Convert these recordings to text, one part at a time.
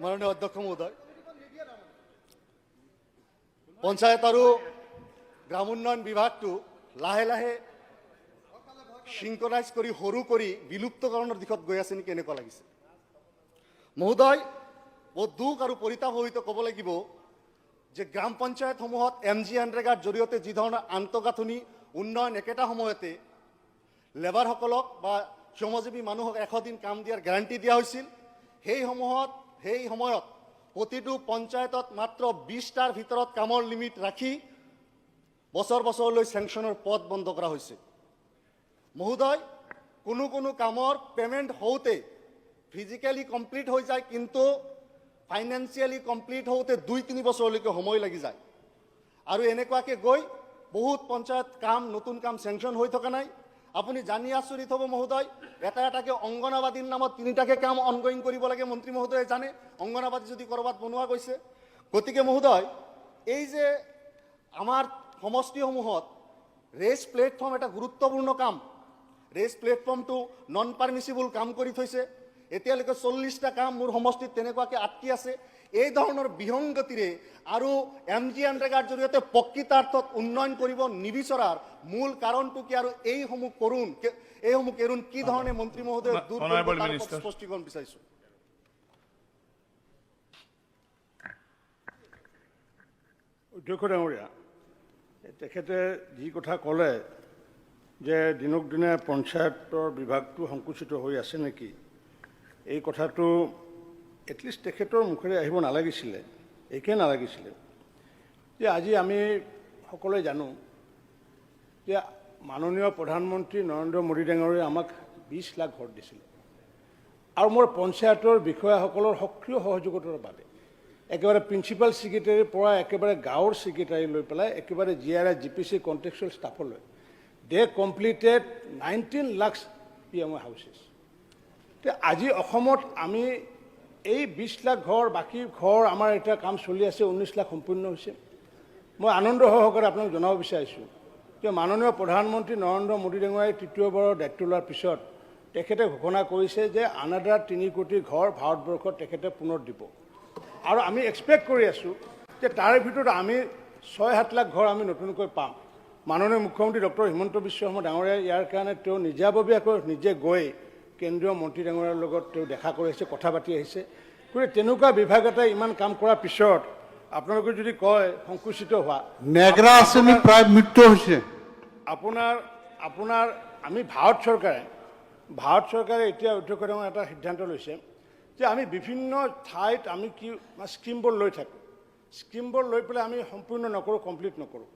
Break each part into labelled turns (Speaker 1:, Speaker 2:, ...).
Speaker 1: মাননীয় অধ্যক্ষ মহোদয়। পঞ্চায়ত আৰু গ্ৰাম উন্নয়ন বিভাগটো লাহে লাহে সিংকৰাইজ কৰি সৰু কৰি বিলুপ্তকৰণৰ দিশত গৈ আছে নেকি এনেকুৱা লাগিছে। মহোদয়, বহুত দুখ আৰু পৰিতাপ ক'ব লাগিব যে গ্ৰাম পঞ্চায়তসমূহত এম জি এনৰেগাৰ জৰিয়তে যি ধৰণৰ আন্তঃগাঁথনি উন্নয়ন একেটা সময়তে লেবাৰসকলক বা শ্ৰমজীৱী মানুহক এশ দিন কাম দিয়াৰ গেৰাণ্টি দিয়া হৈছিল, সেইসমূহত সেই সময়ত প্ৰতিটো পঞ্চায়তত মাত্ৰ বিছটাৰ ভিতৰত কামৰ লিমিট ৰাখি বছৰ বছৰলৈ চেংচনৰ পথ বন্ধ কৰা হৈছে। মহোদয়, কোনো কোনো কামৰ পে'মেণ্ট হওঁতে ফিজিকেলি কমপ্লিট হৈ যায়, কিন্তু ফাইনেন্সিয়েলি কমপ্লিট হওঁতে দুই, তিনি বছৰলৈকে সময় লাগি যায়। আৰু এনেকুৱাকৈ গৈ বহুত পঞ্চায়ত কাম, নতুন কাম চেংচন হৈ থকা নাই। আপুনি জানি আচৰিত হ'ব মহোদয়, এটা এটাকে অংগনাবাদীৰ নামত তিনিটাকে কাম অনগয়িং কৰিব লাগে মন্ত্ৰী মহোদয়ে জানে? অংগনাবাদী যদি ক'ৰবাত বনোৱা গৈছে। গতিকে মহোদয়, এই যে আমাৰ সমষ্টিসমূহত ৰেচ প্লেটফৰ্ম এটা গুৰুত্বপূৰ্ণ কাম ৰেচ প্লেটফৰ্মটো নন পাৰ্মিচিবল কাম কৰি থৈছে। এতিয়ালৈকে চল্লিছটা কাম মোৰ সমষ্টিত তেনেকুৱাকৈ আটকি আছে। এই ধৰণৰ বিসংগতিৰে আৰু এম জি এনৰেগাৰ জৰিয়তে প্ৰকৃতাৰ্থত উন্নয়ন কৰিব নিবিচৰাৰ মূল কাৰণটো কি? আৰু এইসমূহ কৰোণ কে- এইসমূহ কেৰুণ কি ধৰণে মন্ত্ৰী মহোদয়ে দূৰ. স্পষ্টীকৰণ বিচাৰিছোঁ
Speaker 2: অধ্যক্ষ ডাঙৰীয়া তেখেতে যি কথা ক'লে যে দিনক দিনে পঞ্চায়তৰ বিভাগটো সংকুচিত হৈ আছে নেকি এই কথাটো এটলিষ্ট তেখেতৰ মুখেৰে আহিব নালাগিছিলে, একে নালাগিছিলে। যে আজি আমি সকলোৱে জানো যে মাননীয় প্ৰধানমন্ত্ৰী নৰেন্দ্ৰ মোদী ডাঙৰীয়াই আমাক বিছ লাখ ভোট দিছিলে। আৰু মোৰ পঞ্চায়তৰ বিষয়াসকলৰ সক্ৰিয় সহযোগিতাৰ বাবে একেবাৰে প্ৰিন্সিপাল ছেক্ৰেটাৰীৰ পৰা একেবাৰে গাঁৱৰ ছেক্ৰেটাৰী লৈ পেলাই একেবাৰে G R I G P C contractual ষ্টাফলৈ they completed nineteen lakhs P M houses তে আজি অসমত আমি এই বিছ লাখ ঘৰ, বাকী ঘৰ আমাৰ এতিয়া কাম চলি আছে ঊনৈছ লাখ সম্পূৰ্ণ হৈছে। মই আনন্দ সহকাৰে আপোনাক জনাব বিচাৰিছোঁ। যে মাননীয় প্ৰধানমন্ত্ৰী নৰেন্দ্ৰ মোদী ডাঙৰীয়াই তৃতীয়বাৰৰ দায়িত্ব লোৱাৰ পিছত তেখেতে ঘোষণা কৰিছে যে আনাদাৰ তিনি কোটি ঘৰ ভাৰতবৰ্ষত তেখেতে পুনৰ দিব। আৰু আমি এক্সপেক্ট কৰি আছোঁ যে তাৰে ভিতৰত আমি ছয় সাত লাখ ঘৰ আমি নতুনকৈ পাম। মাননীয় মুখ্যমন্ত্ৰী ডক্টৰ হিমন্ত বিশ্ব শৰ্মা ডাঙৰীয়াই ইয়াৰ কাৰণে তেওঁ নিজাববীয়াকৈ নিজে গৈ কেন্দ্ৰীয় মন্ত্ৰী ডাঙৰীয়াৰ লগত তেওঁ দেখা কৰি আহিছে কথা পাতি আহিছে। গতিকে তেনেকুৱা বিভাগ এটাই ইমান কাম কৰাৰ পিছত আপোনালোকে যদি কয় সংকুচিত হোৱা।
Speaker 3: নেগৰা আঁচনি প্ৰায় মৃত্যু হৈছে।
Speaker 2: আপোনাৰ আপোনাৰ আমি ভাৰত চৰকাৰে ভাৰত চৰকাৰে এতিয়া অধ্যক্ষ ডাঙৰ এটা সিদ্ধান্ত লৈছে যে আমি বিভিন্ন ঠাইত আমি কি স্কীমবোৰ লৈ থাকোঁ। স্কীমবোৰ লৈ পেলাই আমি সম্পূৰ্ণ নকৰোঁ কমপ্লিট নকৰোঁ।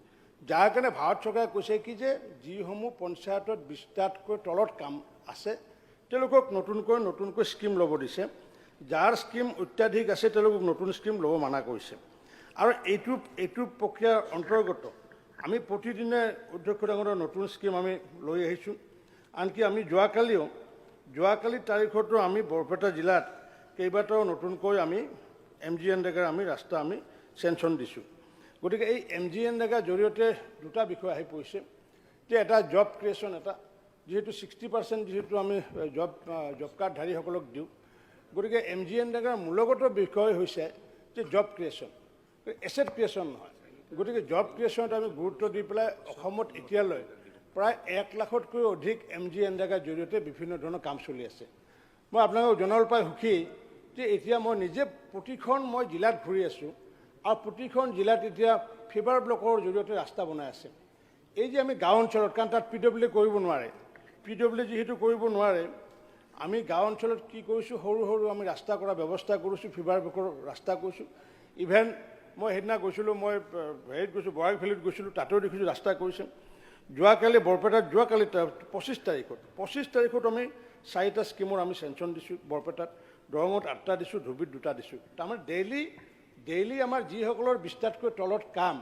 Speaker 2: যাৰ কাৰণে ভাৰত চৰকাৰে কৈছে কি যে যিসমূহ পঞ্চায়তত বিছটাতকৈ তলত কাম আছে তেওঁলোকক নতুনকৈ নতুনকৈ স্কীম ল'ব দিছে। যাৰ স্কীম অত্যাধিক আছে, তেওঁলোকক নতুন স্কীম ল'ব মানা কৰিছে। আৰু এইটো এইটো প্ৰক্ৰিয়াৰ অন্তৰ্গত আমি প্ৰতিদিনে অধ্যক্ষ ডাঙৰৰ নতুন স্কীম আমি লৈ আহিছোঁ। আনকি আমি যোৱাকালিও, যোৱাকালি তাৰিখতো আমি বৰপেটা জিলাত কেইবাটাও নতুনকৈ আমি এম জি এনৰেগাৰ আমি ৰাস্তা আমি চেংচন দিছোঁ। গতিকে এই এম জি এনৰেগাৰ জৰিয়তে দুটা বিষয় আহি পৰিছে। যে এটা জব ক্ৰিয়েশ্যন এটা যিহেতু ছিক্সটি পাৰ্চেণ্ট যিহেতু আমি জব জব কাৰ্ডধাৰীসকলক দিওঁ, গতিকে এম জি এনৰেগাৰ মূলগত বিষয় হৈছে যে জব ক্ৰিয়েশ্যন এছেট ক্ৰিয়েশ্যন নহয়। গতিকে জব ক্ৰিয়েশ্যনত আমি গুৰুত্ব দি পেলাই অসমত এতিয়ালৈ প্ৰায় এক লাখতকৈ অধিক এম জি এনৰেগাৰ জৰিয়তে বিভিন্ন ধৰণৰ কাম চলি আছে। মই আপোনালোকক জনাবলৈ পাই সুখী যে এতিয়া মই নিজে প্ৰতিখন মই জিলাত ঘূৰি আছোঁ আৰু প্ৰতিখন জিলাত এতিয়া ফিভাৰ ব্লকৰ জৰিয়তে ৰাস্তা বনাই আছে। এই যে আমি গাঁও অঞ্চলত, কাৰণ তাত পি ডব্লিউ কৰিব নোৱাৰে পি ডব্লিউ যিহেতু কৰিব নোৱাৰে, আমি গাঁও অঞ্চলত কি কৰিছোঁ, সৰু সৰু আমি ৰাস্তা কৰাৰ ব্যৱস্থা কৰিছোঁ, ফিভাৰ ব্লকৰ ৰাস্তা কৰিছোঁ। ইভেন মই সেইদিনা গৈছিলোঁ, মই হেৰিত গৈছোঁ বৰাক ভেলীত গৈছিলোঁ তাতেও দেখিছোঁ ৰাস্তা কৰিছে। যোৱাকালি, বৰপেটাত, যোৱাকালি পঁচিছ তাৰিখত পঁচিছ তাৰিখত আমি চাৰিটা স্কীমৰ আমি চেংচন দিছোঁ বৰপেটাত। দৰঙত আঠটা দিছোঁ, ধুবুৰীত দুটা দিছোঁ। তাৰমানে ডেইলি ডেইলি আমাৰ যিসকলৰ বিছটাতকৈ তলত কাম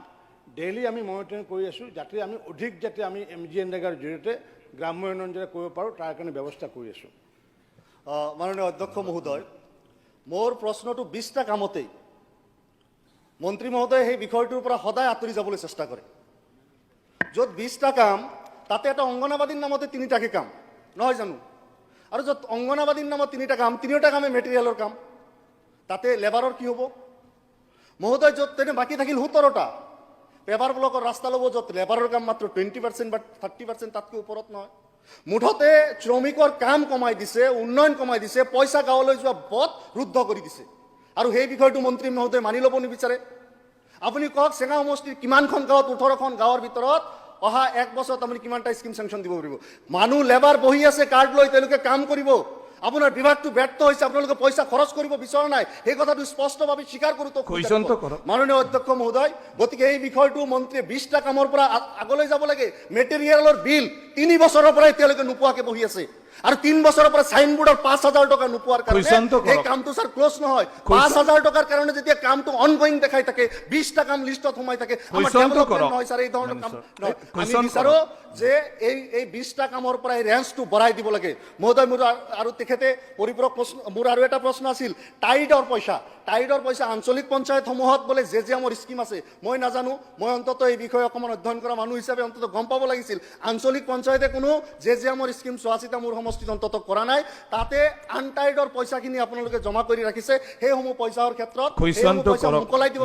Speaker 2: ডেইলি আমি মনিটৰিং কৰি আছোঁ, যাতে আমি অধিক যাতে আমি এম জি এনৰেগাৰ জৰিয়তে গ্ৰাম্য উন্নয়ন যাতে কৰিব পাৰোঁ, তাৰ কাৰণে ব্যৱস্থা কৰি আছোঁ।
Speaker 1: মাননীয় অধ্যক্ষ মহোদয়, মোৰ প্ৰশ্নটো বিছটা কামতেই। মন্ত্ৰী মহোদয়ে সেই বিষয়টোৰ পৰা সদায় আঁতৰি যাবলৈ চেষ্টা কৰে। য'ত বিছটা কাম, তাতে এটা অংগনাবাদীৰ নামতে তিনিটাকে কাম। নহয় জানো? আৰু য'ত অংগনাবাদীৰ নামত তিনিটা কাম, তিনিওটা কামে মেটেৰিয়েলৰ কাম। তাতে লেবাৰৰ কি হ'ব? মহোদয়, য'ত তেনে বাকী থাকিল সোতৰটা। পেপাৰ ব্লকৰ ৰাস্তা ল'ব য'ত লেবাৰৰ কাম মাত্ৰ টুৱেণ্টি পাৰ্চেণ্ট বা থাৰ্টি পাৰ্চেণ্ট তাতকৈ ওপৰত নহয় মুঠতে শ্ৰমিকৰ কাম কমাই দিছে, উন্নয়ন কমাই দিছে পইচা গাঁৱলৈ যোৱা পথ ৰুদ্ধ কৰি দিছে। আৰু সেই বিষয়টো মন্ত্ৰী মহোদয়ে মানি ল'ব নিবিচাৰে। আপুনি কওক, চেঙা সমষ্টিৰ কিমানখন গাঁৱত ওঠৰখন গাঁৱৰ ভিতৰত অহা এক বছৰত আপুনি কিমানটা স্কিম চেংচন দিব পাৰিব? মানুহ লেবাৰ বহি আছে কাৰ্ড লৈ তেওঁলোকে কাম কৰিব। আপোনাৰ বিভাগটো ব্যৰ্থ হৈছে আপোনালোকে পইচা খৰচ কৰিব বিচৰা নাই সেই কথাটো স্পষ্টভাৱে স্বীকাৰ কৰোঁ
Speaker 4: কৰক।
Speaker 1: মাননীয় অধ্যক্ষ মহোদয় গতিকে এই বিষয়টো মন্ত্ৰীয়ে বিশটা কামৰ পৰা আ- আগলৈ যাব লাগে মেটেৰিয়েলৰ বিল তিনি বছৰৰ পৰা এতিয়ালৈকে নোপোৱাকে বহি আছে আৰু তিন বছৰৰ পৰা চাইনবোৰ্ডৰ পাঁচ হাজাৰ টকা নোপোৱাৰ কাৰণে। সেই কামটো ছাৰ ক্লজ নহয় পাঁচ হাজাৰ টকাৰ কাৰণে যেতিয়া কামটো অনগয়িং দেখাই থাকে বিশটা কাম লিষ্টত সোমাই থাকে আমাৰ। নহয় ছাৰ এই ধৰণৰ কাম। আমি বিচাৰো যে এই এই বিশটা কামৰ পৰা এই ৰেঞ্জটো বঢ়াই দিব লাগে। মহোদয় মোৰ আৰু তেখেতে পৰিপূৰক প্ৰশ্ন মোৰ আৰু এটা প্ৰশ্ন আছিল টাইডৰ পইচা টাইডৰ পইচা আঞ্চলিক পঞ্চায়তসমূহত বোলে জে জে এমৰ স্কিম আছে মই নাজানো মই অন্তত এই বিষয়ে অকণমান অধ্যয়ন কৰা মানুহ হিচাপে অন্তত গম পাব লাগিছিল। আঞ্চলিক পঞ্চায়তে কোনো জে জে এমৰ স্কিম চোৱা চিতা মোৰ সমষ্টিত অন্তত কৰা নাই তাতে আনটাইডৰ পইচাখিনি আপোনালোকে জমা কৰি ৰাখিছে সেইসমূহ পইচাৰ ক্ষেত্ৰত মোকলাই দিব।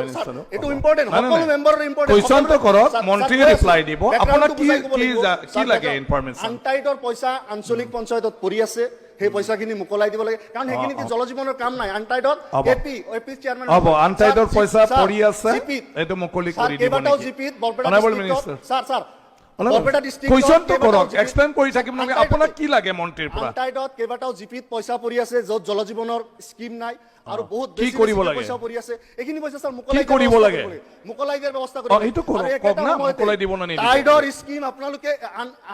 Speaker 1: এইটো ইম্পৰ্টেণ্ট সকলো মেম্বাৰৰ ইম্পৰ্টেণ্ট
Speaker 4: মন্ত্ৰীয়ে reply দিব। আপোনাক কি- কি লাগে information?
Speaker 1: আনটাইডৰ পইচা আঞ্চলিক পঞ্চায়তত পৰি আছে সেই পইচাখিনি মোকলাই দিব লাগে কাৰণ সেইখিনি জল জীৱনৰ কাম নাই আনটাইডত এপি এপি চেয়াৰমেন
Speaker 4: হ'ব আনটাইডৰ পইচা পৰি আছে এইটো মুকলি কৰি দিব
Speaker 1: কেইবাটাও জিপিত বৰপেটা. ছাৰ ছাৰ
Speaker 4: কুৱেশ্যনটো কৰক এক্সপ্লেইন কৰি থাকিব নালাগে আপোনাক কি লাগে মন্ত্ৰীৰ পৰা
Speaker 1: আনটাইডত কেইবাটাও জিপিত পইচা পৰি আছে য'ত জল জীৱনৰ স্কিম নাই আৰু বহুত
Speaker 4: কি কৰিব লাগে?
Speaker 1: পইচা পৰি আছে এইখিনি পইচা ছাৰ মোকলাই
Speaker 4: কৰিব লাগে?
Speaker 1: কৰিব মোকলাই দিয়াৰ ব্যৱস্থা
Speaker 4: সেইটো কৰক। কওক না, মোকলাই দিব নে
Speaker 1: টাইডৰ স্কিম আপোনালোকে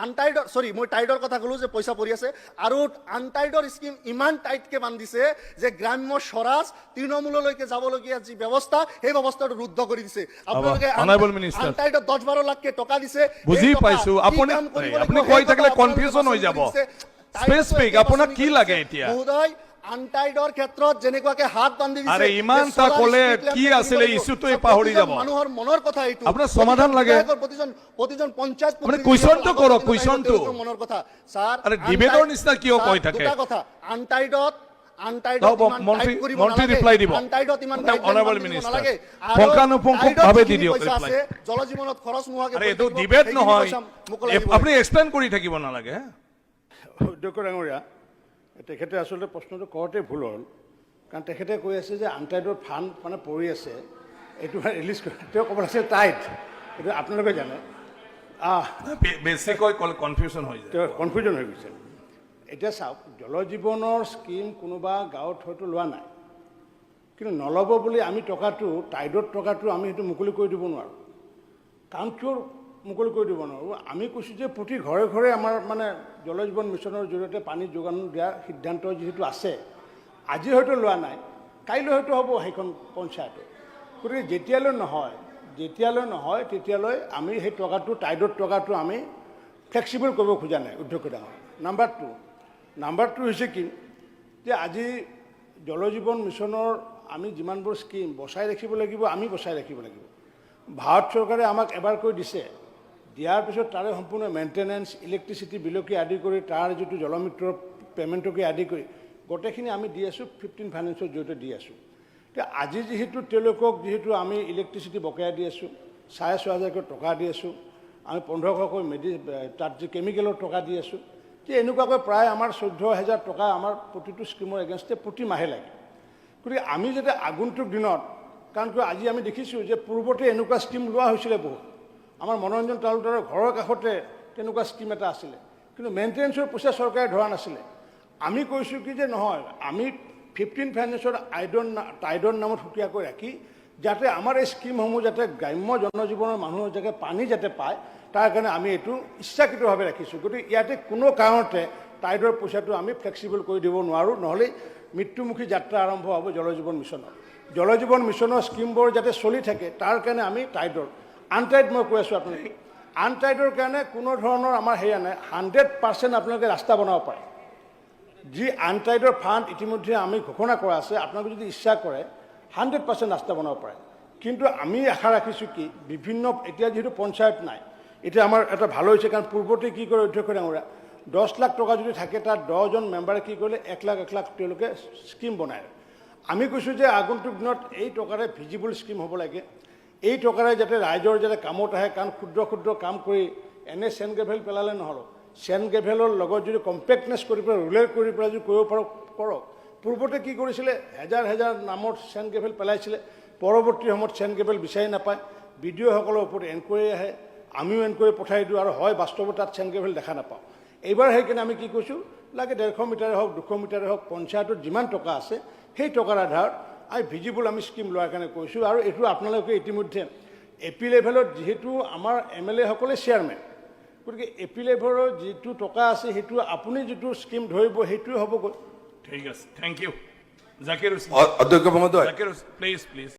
Speaker 1: আনটাইডৰ চৰি মই টাইডৰ কথা ক'লো যে পইচা পৰি আছে আৰু আনটাইডৰ স্কিম ইমান টাইটকে বান্ধিছে যে গ্ৰাম্য স্বৰাজ তৃণমূললৈকে যাবলগীয়া যি ব্যৱস্থা সেই ব্যৱস্থাটো ৰুদ্ধ কৰি দিছে আপোনালোকে আন-
Speaker 4: Honorable
Speaker 1: দহ বাৰ লাখকে টকা দিছে
Speaker 4: বুজি পাইছো। আপুনি-
Speaker 1: কৰিব
Speaker 4: আপুনি কৈ থাকিলে confusion হৈ যাব।
Speaker 1: টাইডটো
Speaker 4: আপোনাক কি লাগে এতিয়া?
Speaker 1: মহোদয় আনটাইডৰ ক্ষেত্ৰত যেনেকুৱাকে হাত বান্ধি দিছে
Speaker 4: আৰে ইমান
Speaker 1: solar
Speaker 4: ক'লে কি আছিলে
Speaker 1: লাগিব।
Speaker 4: পাহৰি যাব।
Speaker 1: মানুহৰ মনৰ কথা এইটো।
Speaker 4: আপোনাৰ সমাধান লাগে।
Speaker 1: প্ৰতিজন প্ৰতিজন পঞ্চায়ত
Speaker 4: মানে
Speaker 1: প্ৰতিনিধিৰ
Speaker 4: কৰক,
Speaker 1: প্ৰতিজন মনৰ কথা। স্যাৰ
Speaker 4: আৰে ডিবেটৰ নিচিনা কিয় কৈ থাকে?
Speaker 1: দুটা কথা। আনটাইডত
Speaker 4: আপুনি এক্সপ্লেইন কৰি থাকিব নালাগে
Speaker 2: তেখেতে আচলতে প্ৰশ্নটো কৰোঁতে ভুল হ'ল কাৰণ তেখেতে কৈ আছে যে আনটাইডৰ ফাণ্ড মানে পৰি আছে এইটো মানে ৰিলিজ কৰি তেওঁ ক'ব লাগিছে টাইট এইটো আপোনালোকে জানে।
Speaker 4: বেছিকৈ কনফিউজন হৈ যায়।
Speaker 2: কনফিউজন হৈ গৈছে। এতিয়া চাওক জল জীৱনৰ স্কিম কোনোবা গাঁৱত হয়তো লোৱা নাই। কিন্তু নল'ব বুলি আমি টকাটো টাইডৰ টকাটো আমি সেইটো মুকলি কৰি দিব নোৱাৰোঁ। কাৰণ কিয় মুকলি কৰি দিব নোৱাৰোঁ। আমি কৈছোঁ যে প্ৰতি ঘৰে ঘৰে আমাৰ মানে জল জীৱন মিছনৰ জৰিয়তে পানী যোগান দিয়াৰ সিদ্ধান্ত যিহেতু আছে, আজি হয়তো লোৱা নাই, কাইলৈ হয়তো হ'ব সেইখন পঞ্চায়তত গতিকে যেতিয়ালৈ নহয় যেতিয়ালৈ নহয় তেতিয়ালৈ আমি সেই টকাটো টাইডৰ টকাটো আমি ফ্লেক্সিবল কৰিব খোজা নাই উদ্যোগ ডাঙৰ নাম্বাৰ টু নাম্বাৰ টু হৈছে কি, যে আজি জল জীৱন মিছনৰ আমি যিমানবোৰ স্কিম বচাই ৰাখিব লাগিব, আমি বচাই ৰাখিব লাগিব। ভাৰত চৰকাৰে আমাক এবাৰ কৈ দিছে দিয়াৰ পিছত তাৰে সম্পূৰ্ণ মেইনটেনেঞ্চ ইলেক্ট্ৰিচিটি বিলকে আদি কৰি, তাৰ যিটো জলমিত্ৰৰ পে'মেণ্টকে আদি কৰি, গোটেইখিনি আমি দি আছোঁ ফিফটিন ফাইনেন্সৰ জৰিয়তে দি আছোঁ। এতিয়া আজি যিহেতু তেওঁলোকক যিহেতু আমি ইলেক্ট্ৰিচিটি বকেয়া দি আছোঁ, চাৰে ছয় হাজাৰকৈ টকা দি আছোঁ, আমি পোন্ধৰশকৈ মেডি তাত যি কেমিকেলৰ টকা দি আছোঁ যে এনেকুৱাকৈ প্ৰায় আমাৰ চৈধ্য হেজাৰ টকা আমাৰ প্ৰতিটো স্কিমৰ এগেইনষ্টে প্ৰতি মাহে লাগে। গতিকে আমি যাতে আগন্তুক দিনত, কাৰণ কিয় আজি আমি দেখিছোঁ যে পূৰ্বতে এনেকুৱা স্কিম লোৱা হৈছিলে বহুত। আমাৰ মনোৰঞ্জন তালুকদাৰৰ ঘৰৰ কাষতে তেনেকুৱা স্কিম এটা আছিলে। কিন্তু মেইনটেনেঞ্চৰ পইচা চৰকাৰে ধৰা নাছিলে। আমি কৈছোঁ কি যে নহয়, আমি ফিফটিন ফাইনেন্সৰ আইডৰ না টাইডৰ নামত সুকীয়াকৈ ৰাখি, যাতে আমাৰ এই স্কিমসমূহ যাতে গ্ৰাম্য জনজীৱনৰ মানুহৰ যাতে পানী যাতে পায়, তাৰ কাৰণে আমি এইটো ইচ্ছাকৃতভাৱে ৰাখিছোঁ। গতিকে ইয়াতে কোনো কাৰণতে টাইডৰ পইচাটো আমি ফ্লেক্সিবল কৰি দিব নোৱাৰোঁ, নহ'লে মৃত্যুমুখী যাত্ৰা আৰম্ভ হ'ব জল জীৱন মিছনৰ। জল জীৱন মিছনৰ স্কিমবোৰ যাতে চলি থাকে, তাৰ কাৰণে আমি টাইডৰ আনটাইড মই কৈ আছোঁ আপোনালোকে আনটাইডৰ কাৰণে কোনো ধৰণৰ আমাৰ সেয়া নাই। হাণ্ড্ৰেড পাৰ্চেণ্ট আপোনালোকে ৰাস্তা বনাব পাৰে। যি আনটাইডৰ ফাণ্ড ইতিমধ্যে আমি ঘোষণা কৰা আছে, আপোনালোকে যদি ইচ্ছা কৰে হাণ্ড্ৰেড পাৰ্চেণ্ট ৰাস্তা বনাব পাৰে। কিন্তু আমি আশা ৰাখিছোঁ কি, বিভিন্ন, এতিয়া যিহেতু পঞ্চায়ত নাই, এতিয়া আমাৰ এটা ভালো হৈছে কাৰণ পূৰ্বতে কি কৰে অধ্যক্ষ ডাঙৰীয়া, দহ লাখ টকা যদি থাকে তাত দহজন মেম্বাৰে কি কৰিলে, এক লাখ এক লাখ তেওঁলোকে স্কিম বনায়। আমি কৈছোঁ যে আগন্তুক দিনত এই টকাৰে ভিজিবল স্কিম হ'ব লাগে। এই টকাৰে যাতে ৰাইজৰ যাতে কামত আহে, কাৰণ ক্ষুদ্ৰ ক্ষুদ্ৰ কাম কৰি এনে চেন গ্ৰেভেল পেলালে নহ'ব। চেন গ্ৰেভেলৰ লগত যদি কম্পেক্টনেছ কৰি পেলাই ৰুলেট কৰি পেলাই যদি কৰিব পাৰক কৰক। পূৰ্বতে কি কৰিছিলে, হেজাৰ হেজাৰ নামৰ চেন গ্ৰেভেল পেলাইছিলে। পৰৱৰ্তী সময়ত চেন গ্ৰেভেল বিচাৰি নাপায়। বি ডি অ'সকলৰ ওপৰত এনকুৱাৰী আহে। আমিও এনকুৱাৰী পঠাই দিওঁ আৰু হয়, বাস্তৱত তাত চেন গ্ৰেভেল দেখা নাপাওঁ। এইবাৰ সেইকাৰণে আমি কি কৈছোঁ, লাগে ডেৰশ মিটাৰে হওক, দুশ মিটাৰে হওক, পঞ্চায়তত যিমান টকা আছে, সেই টকাৰ আধাৰত আমি ভিজিবল আমি স্কিম লোৱাৰ কাৰণে কৈছোঁ আৰু এইটো আপোনালোকে ইতিমধ্যে এ পি লেভেলত যিহেতু আমাৰ এম এল এসকলে চেয়াৰমেন গতিকে এ পি লেভেলৰ যিটো টকা আছে সেইটো আপুনি যিটো স্কিম ধৰিব সেইটোৱে হ'বগৈ
Speaker 4: ঠিক আছে থেংক ইউ জাকিৰ
Speaker 5: অধ্যক্ষ মহোদয়।
Speaker 4: Please please